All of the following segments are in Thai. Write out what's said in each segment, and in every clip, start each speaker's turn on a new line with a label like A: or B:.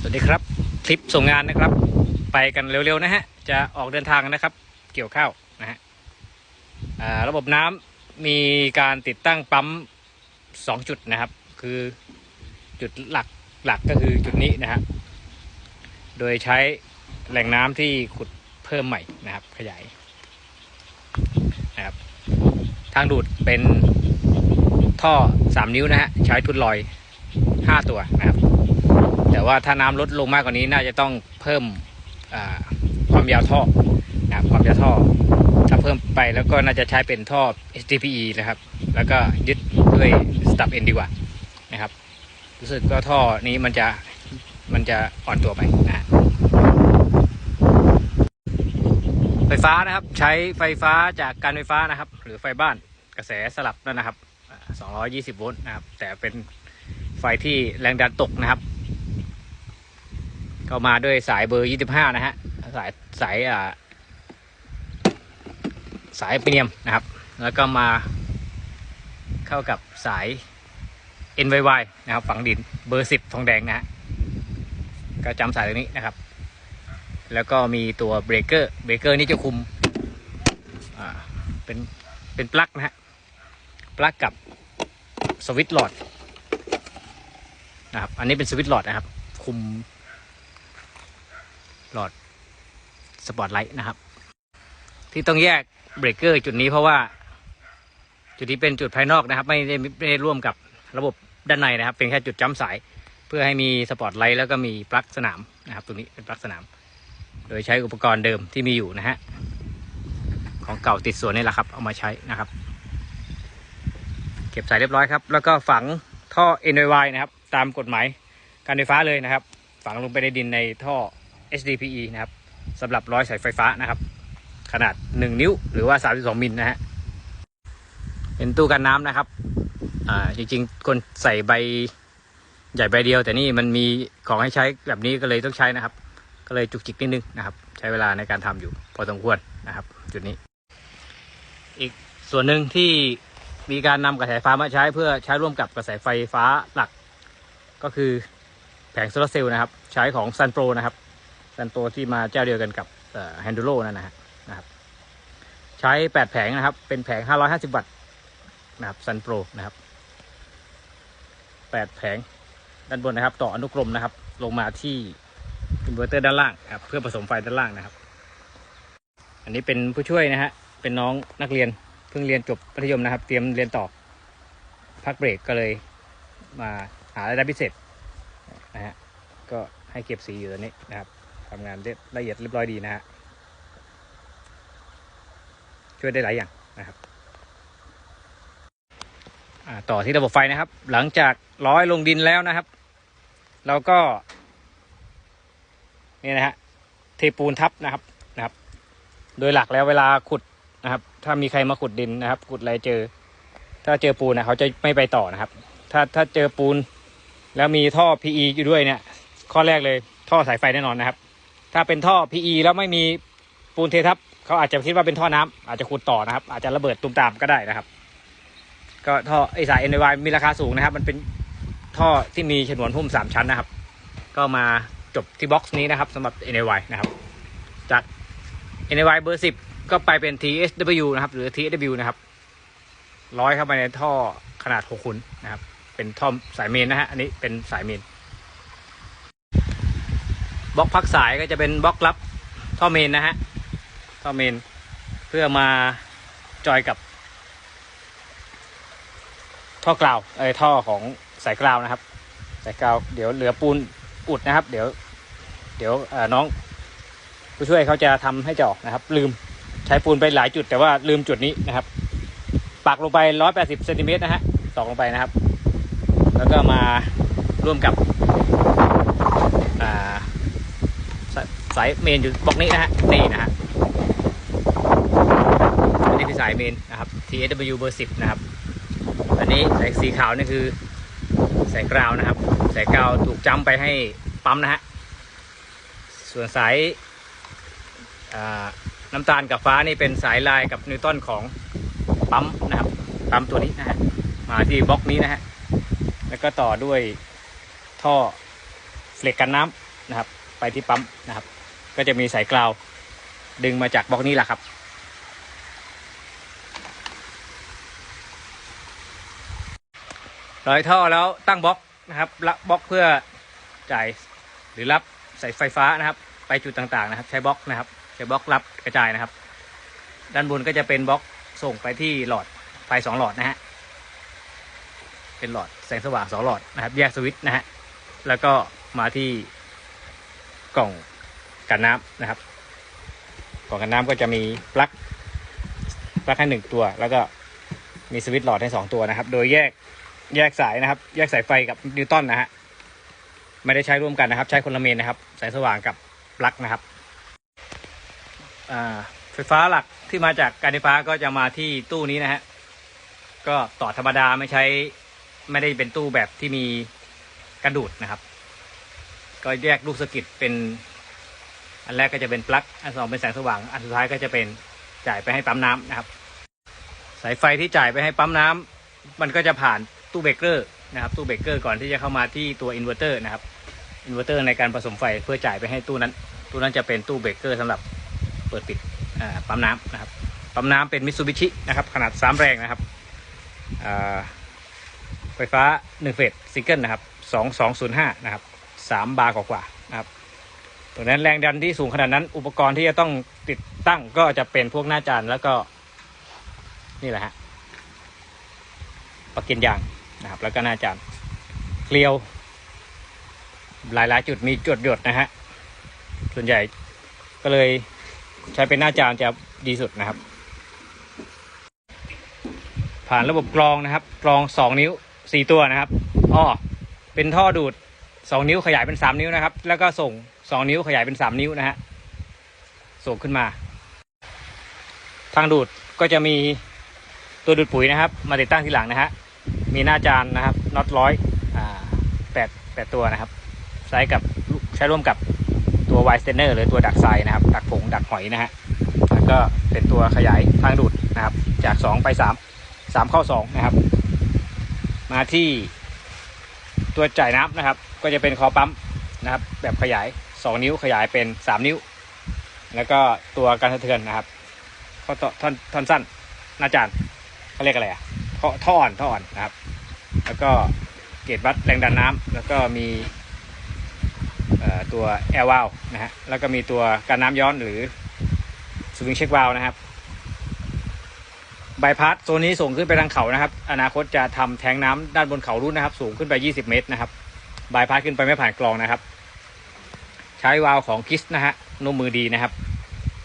A: สวัสดีครับคลิปส่งงานนะครับ ไปกันเร็วๆนะฮะจะออกเดินทางนะครับ เกี่ยวข้าวนะฮะระบบน้ำมีการติดตั้งปั๊มสองจุดนะครับ คือจุดหลักหลักก็คือจุดนี้นะฮะโดยใช้แหล่งน้ำที่ขุดเพิ่มใหม่นะครับ ขยายนะครับทางดูดเป็นท่อสามนิ้วนะฮะใช้ทุนลอยห้าตัวนะครับ แต่ว่าถ้าน้ำลดลงมากกว่านี้น่าจะต้องเพิ่มความยาวท่อนะความยาวท่อ ถ้าเพิ่มไปแล้วก็น่าจะใช้เป็นท่อ HDPE นะครับ แล้วก็ยึดด้วย Stub N ดีกว่านะครับ รู้สึกว่าท่อนี้มันจะมันจะอ่อนตัวไปนะไฟฟ้านะครับใช้ไฟฟ้าจากการไฟฟ้านะครับ หรือไฟบ้านกระแสสลับนั่นนะครับอ่า220 โวลต์นะครับ แต่เป็นไฟที่แรงดันตกนะครับ ก็มาด้วยสายเบอร์25นะฮะ สายสายอ่าสายเปียมนะครับ แล้วก็มาเข้ากับสาย NYY นะครับ ฝังดินเบอร์10ทองแดงนะฮะ ก็จำสายตรงนี้นะครับ แล้วก็มีตัวเบรกเกอร์ เบรกเกอร์นี่จะคุม อ่า เป็น เป็นปลั๊กนะฮะ ปลั๊กกับสวิตช์หลอดนะครับ อันนี้เป็นสวิตช์หลอดนะครับ คุม หลอดสปอตไลท์นะครับ ที่ต้องแยกเบรกเกอร์จุดนี้เพราะว่า จุดนี้เป็นจุดภายนอกนะครับ ไม่ได้ไม่ได้ร่วมกับระบบด้านในนะครับ เป็นแค่จุดจ้ำสาย เพื่อให้มีสปอตไลท์แล้วก็มีปลั๊กสนามนะครับตรงนี้เป็นปลั๊กสนาม โดยใช้อุปกรณ์เดิมที่มีอยู่นะฮะของเก่าติดส่วนนี่แหละครับเอามาใช้นะครับ เก็บสายเรียบร้อยครับ แล้วก็ฝังท่อ NY นะครับ ตามกฎหมายการไฟฟ้าเลยนะครับ ฝังลงไปในดินในท่อ HDPE นะครับสำหรับร้อยสายไฟฟ้านะครับ ขนาด 1 นิ้วหรือว่า 32 มิลนะฮะเป็นตู้กันน้ำนะครับอ่าจริงๆ คนใส่ใบใหญ่ใบเดียว แต่นี่มันมีของให้ใช้แบบนี้ก็เลยต้องใช้นะครับ ก็เลยจุกจิกนิดนึงนะครับ ใช้เวลาในการทำอยู่พอสมควรนะครับ จุดนี้ อีกส่วนหนึ่งที่มีการนำกระแสไฟฟ้ามาใช้เพื่อใช้ร่วมกับกระแสไฟฟ้าหลัก ก็คือแผงโซลาร์เซลล์นะครับ ใช้ของซันโปรนะครับ ซันโปรที่มาเจ้าเดียวกันกับแฮนดูโลนั่นนะฮะนะครับ ใช้ 8 แผงนะครับ เป็นแผง 550 วัตต์นะครับซันโปรนะครับ 8 แผงด้านบนนะครับ ต่ออนุกรมนะครับ ลงมาที่อินเวอร์เตอร์ด้านล่างครับ เพื่อผสมไฟด้านล่างนะครับ อันนี้เป็นผู้ช่วยนะฮะเป็นน้องนักเรียนเพิ่งเรียนจบมัธยมนะครับ เตรียมเรียนต่อพักเบรกก็เลยมาหารายได้พิเศษนะฮะก็ให้เก็บสีอยู่ตอนนี้นะครับ ทำงานเรียบละเอียดเรียบร้อยดีนะฮะช่วยได้หลายอย่างนะครับต่อที่ระบบไฟนะครับ หลังจากร้อยลงดินแล้วนะครับ เราก็นี่นะฮะเทปูนทับนะครับนะครับ โดยหลักแล้วเวลาขุดนะครับ ถ้ามีใครมาขุดดินนะครับ ขุดอะไรเจอ ถ้าเจอปูนนะเขาจะไม่ไปต่อนะครับ ถ้าถ้าเจอปูนแล้วมีท่อ PE อยู่ด้วยเนี่ย ข้อแรกเลยท่อสายไฟแน่นอนนะครับ ถ้าเป็นท่อ PE แล้วไม่มีปูนเททับเขาอาจจะคิดว่าเป็นท่อน้ำอาจจะขุดต่อนะครับ อาจจะระเบิดตุ้มตามก็ได้นะครับ ก็ท่อไอสาย NY มีราคาสูงนะครับ มันเป็นท่อที่มีฉนวนหุ้มสามชั้นนะครับ ก็มาจบที่บ็อกซ์นี้นะครับสำหรับ NY นะครับ จาก NY เบอร์สิบก็ไปเป็น TSW นะครับ หรือ TSW นะครับร้อยเข้าไปในท่อขนาด6ขุนนะครับ เป็นท่อสายเมนนะฮะอันนี้เป็นสายเมน บล็อกพักสายก็จะเป็นบล็อกรับท่อเมนนะฮะท่อเมนเพื่อมาจอยกับท่อกราวเอ้ยท่อของสายกราวนะครับ สายกราวเดี๋ยวเหลือปูนอุดนะครับ เดี๋ยวเดี๋ยวน้องผู้ช่วยเขาจะทำให้จาะนะครับ ลืมใช้ปูนไปหลายจุดแต่ว่าลืมจุดนี้นะครับ ปักลงไป 180เซนติเมตรนะฮะตอกลงไปนะครับ แล้วก็มาร่วมกับ อ่า สายเมนอยู่บล็อกนี้นะฮะนี่นะฮะอันนี้คือสายเมนนะครับ TSW เบอร์10นะครับอันนี้สายสีขาวนี่คือสายกราวนะครับสายกราวถูกจ้ำไปให้ปั๊มนะฮะส่วนสายน้ำตาลกับฟ้านี่เป็นสายลายกับนิวตันของปั๊มนะครับปั๊มตัวนี้นะฮะมาที่บล็อกนี้นะฮะแล้วก็ต่อด้วยท่อเฟล็กกันน้ำนะครับ ไปที่ปั๊มนะครับ ก็จะมีสายกราวดึงมาจากบล็อกนี้แหละครับ ร้อยท่อแล้วตั้งบล็อกนะครับละบล็อกเพื่อจ่ายหรือรับสายไฟฟ้านะครับ ไปจุดต่างๆนะครับ ใช้บล็อกนะครับใช้บล็อกรับกระจายนะครับ ด้านบนก็จะเป็นบล็อกส่งไปที่หลอดไฟสองหลอดนะฮะเป็นหลอดแสงสว่างสองหลอดนะครับ แยกสวิตช์นะฮะแล้วก็มาที่กล่อง กันน้ำนะครับกล่องกันน้ำก็จะมีปลั๊กปลั๊กให้หนึ่งตัว แล้วก็มีสวิตช์หลอดให้สองตัวนะครับ โดยแยกแยกสายนะครับ แยกสายไฟกับนิวตันนะฮะไม่ได้ใช้ร่วมกันนะครับ ใช้คนละเมนนะครับ สายสว่างกับปลั๊กนะครับอ่าไฟฟ้าหลักที่มาจากการไฟฟ้าก็จะมาที่ตู้นี้นะฮะก็ต่อธรรมดาไม่ใช้ไม่ได้เป็นตู้แบบที่มีกระดูดนะครับ ก็แยกลูกสะกิดเป็น อันแรกก็จะเป็นปลั๊กอันสองเป็นแสงสว่าง อันสุดท้ายก็จะเป็นจ่ายไปให้ปั๊มน้ำนะครับ สายไฟที่จ่ายไปให้ปั๊มน้ำมันก็จะผ่านตู้เบรกเกอร์นะครับ ตู้เบรกเกอร์ก่อนที่จะเข้ามาที่ตัวอินเวอร์เตอร์นะครับอินเวอร์เตอร์ในการผสมไฟเพื่อจ่ายไปให้ตู้นั้น ตู้นั้นจะเป็นตู้เบรกเกอร์สำหรับเปิดปิดปั๊มน้ำนะครับปั๊มน้ำเป็นมิตซูบิชินะครับ ขนาด 3 แรงนะครับไฟฟ้า 1 เฟสซิงเกิลนะครับ2205 นะครับ 3 บาร์กว่าๆนะครับ ตรงนั้นแรงดันที่สูงขนาดนั้น อุปกรณ์ที่จะต้องติดตั้งก็จะเป็นพวกหน้าจานแล้วก็ นี่แหละฮะปลักกินยางนะครับ แล้วก็หน้าจานเกลียว หลายๆ จุดมีจุดหยดนะฮะส่วนใหญ่ก็เลยใช้เป็นหน้าจานจะดีสุดนะครับ ผ่านระบบกรองนะครับ กรองสองนิ้วสี่ตัวนะครับอ้อเป็นท่อดูดสองนิ้วขยายเป็นสามนิ้วนะครับ แล้วก็ส่ง สองนิ้วขยายเป็นสามนิ้วนะฮะส่งขึ้นมา ทางดูดก็จะมีตัวดูดปุ๋ยนะครับ มาติดตั้งทีหลังนะฮะมีหน้าจานนะครับน็อตร้อยแปดแปดตัวนะครับใช้กับใช้ร่วมกับตัวไวสเตนเนอร์หรือตัวดักทรายนะครับ ดักผงดักหอยนะฮะแล้วก็เป็นตัวขยายทางดูดนะครับ จากสองไปสามสามเข้าสองนะครับ มาที่ตัวจ่ายน้ำนะครับ ก็จะเป็นคอปั๊มนะครับ แบบขยาย สองนิ้วขยายเป็นสามนิ้ว แล้วก็ตัวการสะเทือนนะครับข้อต่อท่อนท่อนสั้นหน้าจานเขาเรียกอะไรอะท่อท่ออ่อนท่ออ่อนนะครับ แล้วก็เกจวัดแรงดันน้ำแล้วก็มีตัวแอร์วาลนะฮะแล้วก็มีตัวการน้ำย้อนหรือสวิงเช็ควาลนะครับบายพาสโซนนี้ส่งขึ้นไปทางเขานะครับ อนาคตจะทำแทงน้ำด้านบนเขารุ่นนะครับ สูงขึ้นไป 20 เมตรนะครับบายพาสขึ้นไปไม่ผ่านกรองนะครับ ใช้วาล์วของคิสนะฮะนุ่มมือดีนะครับ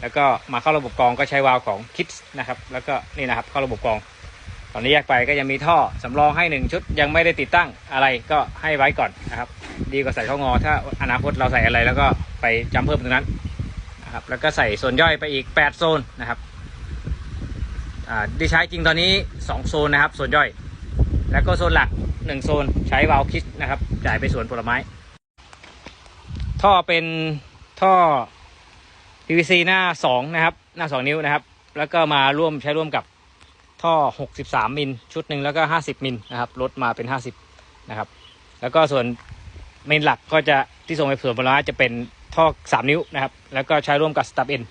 A: แล้วก็มาเข้าระบบกรองก็ใช้วาล์วของคิสนะครับ แล้วก็นี่นะครับเข้าระบบกรอง ตอนนี้แยกไปก็ยังมีท่อสำรองให้หนึ่งชุดยังไม่ได้ติดตั้งอะไรก็ให้ไว้ก่อนนะครับ ดีกว่าใส่ข้องอ ถ้าอนาคตเราใส่อะไรแล้วก็ไปจำเพิ่มตรงนั้นนะครับ แล้วก็ใส่โซนย่อยไปอีก 8 โซนนะครับอ่าที่ใช้จริงตอนนี้ 2 โซนนะครับโซนย่อย แล้วก็โซนหลัก 1 โซนใช้วาล์วคิดนะครับ จ่ายไปสวนผลไม้ ท่อเป็นท่อ PVC หน้า2นะครับ หน้า2นิ้วนะครับ แล้วก็มาร่วมใช้ร่วมกับท่อ 63 มิลชุดหนึ่งแล้วก็ 50 มิลนะครับลดมาเป็น 50 นะครับ แล้วก็ส่วนเมนหลักก็จะที่ส่งไปส่วนผลไม้จะเป็นท่อ 3 นิ้วนะครับ แล้วก็ใช้ร่วมกับ Stub N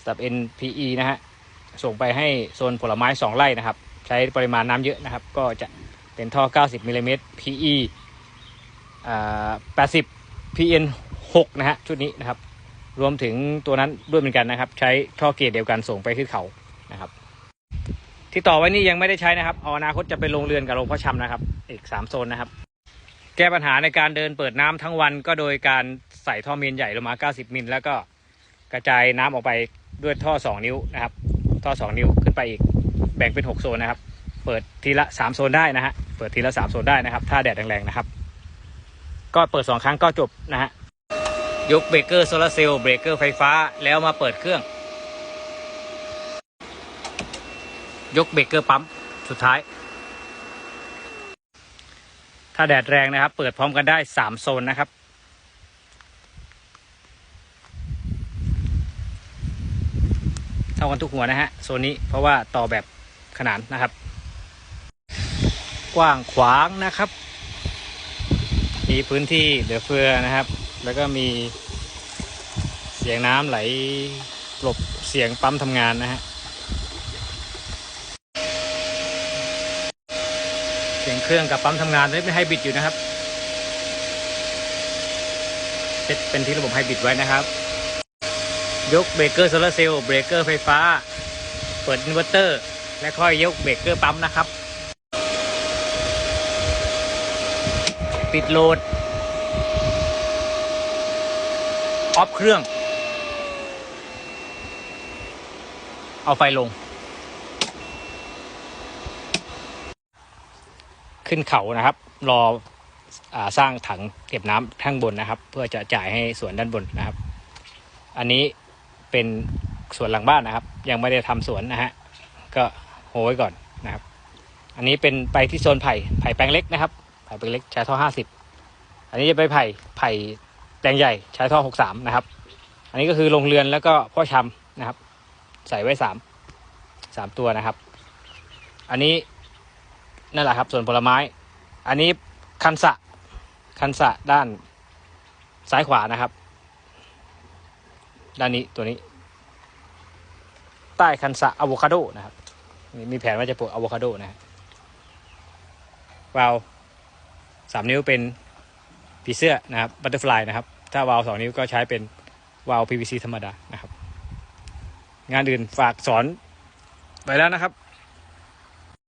A: Stub N PE นะฮะส่งไปให้โซนผลไม้ 2 ไร่นะครับ ใช้ปริมาณน้ำเยอะนะครับ ก็จะเป็นท่อ 90มิลลิเมตร PE อ่า80 PN 6นะฮะชุดนี้นะครับ รวมถึงตัวนั้นด้วยเหมือนกันนะครับ ใช้ท่อเกียรดเดียวกันส่งไปขึ้นเขานะครับ ที่ต่อไว้นี่ยังไม่ได้ใช้นะครับอนาคตจะเป็นโรงเรือนกับโรงพาะชำนะครับ อีกสามโซนนะครับ แก้ปัญหาในการเดินเปิดน้ำทั้งวันก็โดยการใส่ท่อเมนใหญ่ลงมา 90 มิลแล้วก็กระจายน้ำออกไปด้วยท่อ 2 นิ้วนะครับ ท่อ 2 นิ้วขึ้นไปอีกแบ่งเป็น 6 โซนนะครับ เปิดทีละ 3 โซนได้นะฮะเปิดทีละ 3 โซนได้นะครับ ถ้าแดดแรงๆนะครับ ก็เปิด 2 ครั้งก็จบนะฮะ ยกเบรกเกอร์โซลาร์เซลล์เบรกเกอร์ไฟฟ้าแล้วมาเปิดเครื่อง ยกเบรกเกอร์ปั๊มสุดท้าย ถ้าแดดแรงนะครับ เปิดพร้อมกันได้สามโซนนะครับ เท่ากันทุกหัวนะฮะ โซนนี้เพราะว่าต่อแบบขนานนะครับ กว้างขวางนะครับ มีพื้นที่เหลือเฟือนะครับแล้วก็มี เสียงน้ำไหลกลบเสียงปั๊มทำงานนะฮะ เสียงเครื่องกับปั๊มทำงานไม่เป็นไฮบริดอยู่นะครับเซตเป็นที่ระบบไฮบริดไว้นะครับ ยกเบรกเกอร์โซลาร์เซลล์เบรกเกอร์ไฟฟ้า เปิดอินเวอร์เตอร์ และค่อยยกเบรกเกอร์ปั๊มนะครับ ปิดโหลด ออฟเครื่อง เอาไฟลง ขึ้นเขานะครับ รออสร้างถังเก็บน้ำข้างบนนะครับ เพื่อจะจ่ายให้สวนด้านบนนะครับ อันนี้เป็นสวนหลังบ้านนะครับ ยังไม่ได้ทำสวนนะฮะก็โหไว้ก่อนนะครับ อันนี้เป็นไปที่โซนไผ่ไผ่แปลงเล็กนะครับไผ่แปลงเล็กใช้ท่อห้าสิบอันนี้จะไปไผ่ไผ่แปลงใหญ่ใช้ท่อหกสามนะครับ อันนี้ก็คือโรงเรือนแล้วก็พ่อชำนะครับ ใส่ไว้สามสามตัวนะครับ อันนี้นั่นแหละครับ ส่วนผลไม้ อันนี้คันสะคันสะด้านซ้ายขวานะครับ ด้านนี้ตัวนี้ ใต้คันสะอะโวคาโดนะครับ มีมีแผนว่าจะปลูกอะโวคาโดนะฮะวาล์วสามนิ้วเป็นผีเสื้อนะครับบัตเตอร์ฟลายนะครับ ถ้าวาล์วสองนิ้วก็ใช้เป็นวาล์ว PVC ธรรมดานะครับ งานอื่นฝากสอนไปแล้วนะครับ